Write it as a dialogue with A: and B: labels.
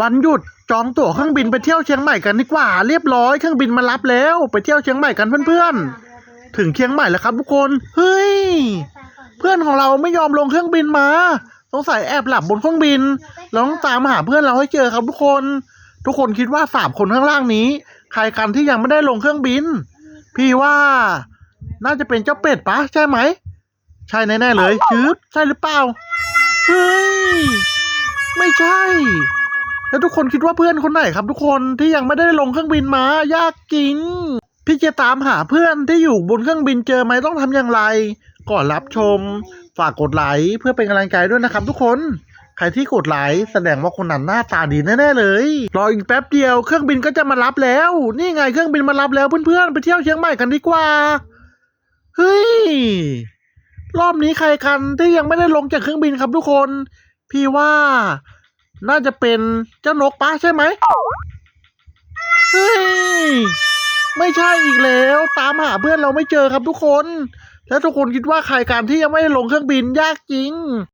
A: วันหยุดจองตั๋วเครื่องบินไปเที่ยวเชียงใหม่กันดีกว่า เรียบร้อยเครื่องบินมารับแล้ว ไปเที่ยวเชียงใหม่กันเพื่อนๆ ถึงเชียงใหม่แล้วครับทุกคนเฮ้ยเพื่อนของเราไม่ยอมลงเครื่องบินมาสงสัยแอบหลับบนเครื่องบินเราต้องตามหาเพื่อนเราให้เจอครับทุกคน ทุกคนคิดว่าสามคนข้างล่างนี้ ใครกันที่ยังไม่ได้ลงเครื่องบิน พี่ว่า น่าจะเป็นเจ้าเป็ดปะใช่ไหม ใช่แน่ๆเลยชืบใช่หรือเปล่าเฮ้ยไม่ใช่ แล้วทุกคนคิดว่าเพื่อนคนไหนครับ ทุกคนที่ยังไม่ได้ลงเครื่องบินมา ยากจริง พี่จะตามหาเพื่อนที่อยู่บนเครื่องบินเจอไหมต้องทำอย่างไรก่อนรับชม ฝากกดไลค์เพื่อเป็นกำลังใจด้วยนะครับ ทุกคน ใครที่กดไลค์แสดงว่าคนนั้นหน้าตาดีแน่ๆเลย รออีกแป๊บเดียวเครื่องบินก็จะมารับแล้ว นี่ไงเครื่องบินมารับแล้วเพื่อนๆไปเที่ยวเชียงใหม่กันดีกว่าเฮ้ยรอบนี้ใครกันที่ยังไม่ได้ลงจากเครื่องบินครับทุกคน พี่ว่า น่าจะเป็นเจ้านกป้าใช่ไหมเฮ้ยไม่ใช่อีกแล้ว ตามหาเพื่อนเราไม่เจอครับทุกคน แล้วทุกคนคิดว่าใครการที่ยังไม่ได้ลงเครื่องบินยากจริง